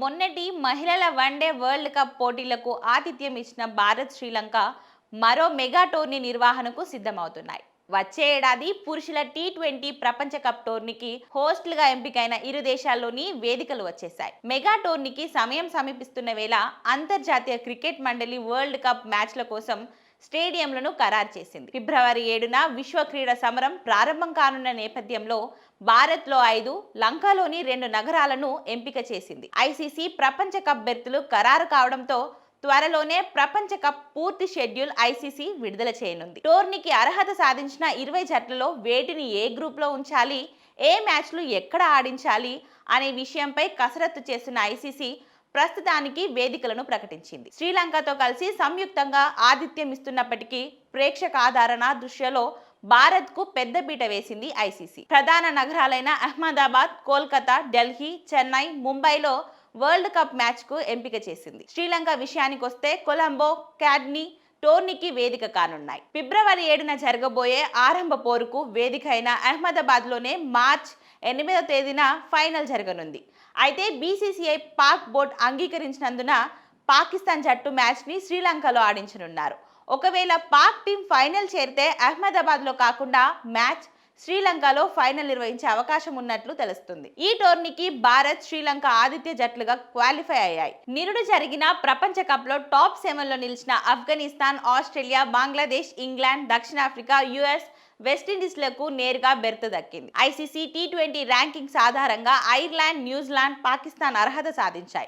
మొన్నటి మహిళల one day world cup పోటీలకు ఆతిథ్యం ఇచ్చిన భారత్ శ్రీలంక మరో మెగా టోర్నీ నిర్వహణకు సిద్ధమవుతున్నాయి. వచ్చే ఏడాది పురుషుల టీ ట్వంటీ ప్రపంచ కప్ టోర్నీకి హోస్ట్లుగా ఎంపికైన ఇరు దేశాల్లోని వేదికలు వచ్చేశాయి. మెగా టోర్నీకి సమయం సమీపిస్తున్న వేళ అంతర్జాతీయ క్రికెట్ మండలి వరల్డ్ కప్ మ్యాచ్ల కోసం స్టేడియంలను ఖరారు చేసింది. ఫిబ్రవరి ఏడున విశ్వ క్రీడా సమరం ప్రారంభం కానున్న నేపథ్యంలో భారత్లో ఐదు లంకాలోని రెండు నగరాలను ఎంపిక చేసింది. ఐసీసీ ప్రపంచ కప్ బెర్తులు ఖరారు కావడంతో త్వరలోనే ప్రపంచ కప్ పూర్తి షెడ్యూల్ ఐసీసీ విడుదల చేయనుంది. టోర్నీకి అర్హత సాధించిన ఇరవై జట్లలో వేటిని ఏ గ్రూప్లో ఉంచాలి ఏ మ్యాచ్లు ఎక్కడ ఆడించాలి అనే విషయంపై కసరత్తు చేస్తున్న ఐసీసీ ప్రస్తుతానికి వేదికలను ప్రకటించింది. శ్రీలంకతో కలిసి సంయుక్తంగా ఆతిథ్యం ఇస్తున్నప్పటికీ ప్రేక్షక ఆధారణ దృశ్యలో భారత్కు పెద్దపీట వేసింది ఐసీసీ. ప్రధాన నగరాలైన అహ్మదాబాద్ కోల్కతా ఢిల్లీ చెన్నై ముంబైలో వరల్డ్ కప్ మ్యాచ్కు ఎంపిక చేసింది. శ్రీలంక విషయానికి వస్తే కొలంబో క్యాడ్నీ టోర్నీకి వేదిక కానున్నాయి. ఫిబ్రవరి ఏడున జరగబోయే ఆరంభ పోరుకు వేదిక అయిన అహ్మదాబాద్లోనే మార్చ్ ఎనిమిదో తేదీన ఫైనల్ జరగనుంది. అయితే బీసీసీఐ పాక్ బోర్డ్ అంగీకరించినందున పాకిస్తాన్ జట్టు మ్యాచ్ని శ్రీలంకలో ఆడించనున్నారు. ఒకవేళ పాక్ టీం ఫైనల్ చేరితే అహ్మదాబాద్లో కాకుండా మ్యాచ్ శ్రీలంకలో ఫైనల్ నిర్వహించే అవకాశం ఉన్నట్లు తెలుస్తుంది. ఈ టోర్నీకి భారత్ శ్రీలంక ఆదిత్య జట్లుగా క్వాలిఫై అయ్యాయి. నిరుడు జరిగిన ప్రపంచ కప్లో టాప్ సెవెన్లో నిలిచిన ఆఫ్ఘనిస్తాన్ ఆస్ట్రేలియా బంగ్లాదేశ్ ఇంగ్లాండ్ దక్షిణాఫ్రికా యుఎస్ వెస్టిండీస్లకు నేరుగా బెర్త్ దక్కింది. ఐసీసీ టీ ట్వంటీ ర్యాంకింగ్స్ ఆధారంగా ఐర్లాండ్ న్యూజిలాండ్ పాకిస్తాన్ అర్హత సాధించాయి.